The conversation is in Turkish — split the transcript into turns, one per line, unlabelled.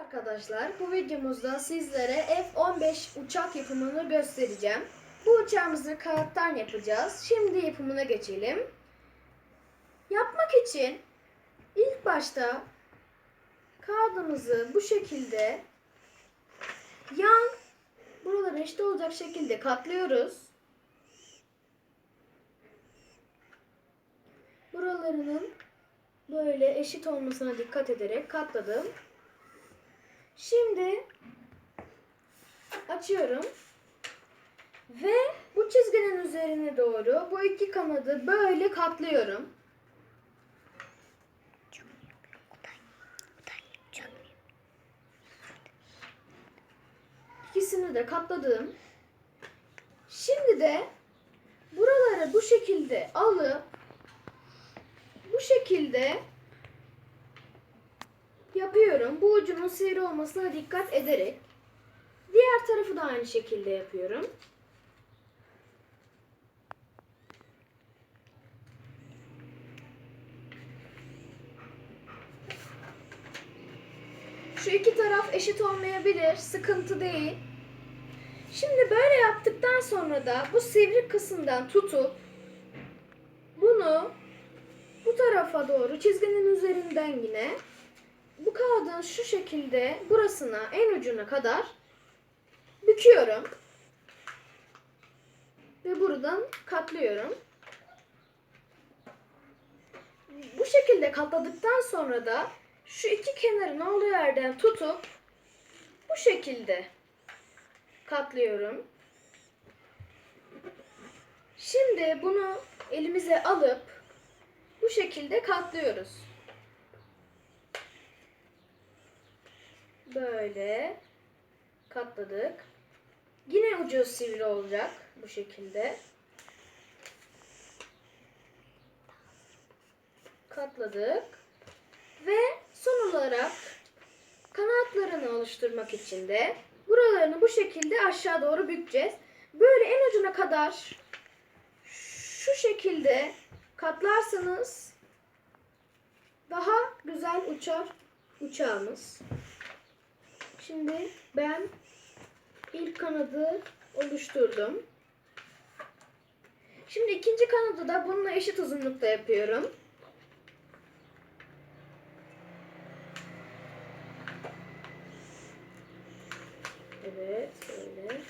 arkadaşlar, bu videomuzda sizlere F-15 uçak yapımını göstereceğim. Bu uçağımızı kağıttan yapacağız. Şimdi yapımına geçelim. Yapmak için ilk başta kağıdımızı bu şekilde yan buralara eşit olacak şekilde katlıyoruz. Buralarının böyle eşit olmasına dikkat ederek katladım. Şimdi açıyorum. Ve bu çizginin üzerine doğru bu iki kanadı böyle katlıyorum. İkisini de katladım. Şimdi de buraları bu şekilde alıp bu şekilde yapıyorum. Bu ucunun sivri olmasına dikkat ederek. Diğer tarafı da aynı şekilde yapıyorum. Şu iki taraf eşit olmayabilir. Sıkıntı değil. Şimdi böyle yaptıktan sonra da bu sivri kısımdan tutup bunu bu tarafa doğru çizginin üzerinden yine bu kağıdın şu şekilde burasına en ucuna kadar büküyorum. Ve buradan katlıyorum. Bu şekilde katladıktan sonra da şu iki kenarın olduğu yerden tutup bu şekilde katlıyorum. Şimdi bunu elimize alıp bu şekilde katlıyoruz. Böyle katladık. Yine ucu sivri olacak bu şekilde. Katladık. Ve son olarak kanatlarını oluşturmak için de buralarını bu şekilde aşağı doğru bükeceğiz. Böyle en ucuna kadar şu şekilde katlarsanız daha güzel uçar uçağımız. Şimdi ben ilk kanadı oluşturdum. Şimdi ikinci kanadı da bununla eşit uzunlukta yapıyorum. Evet, böyle.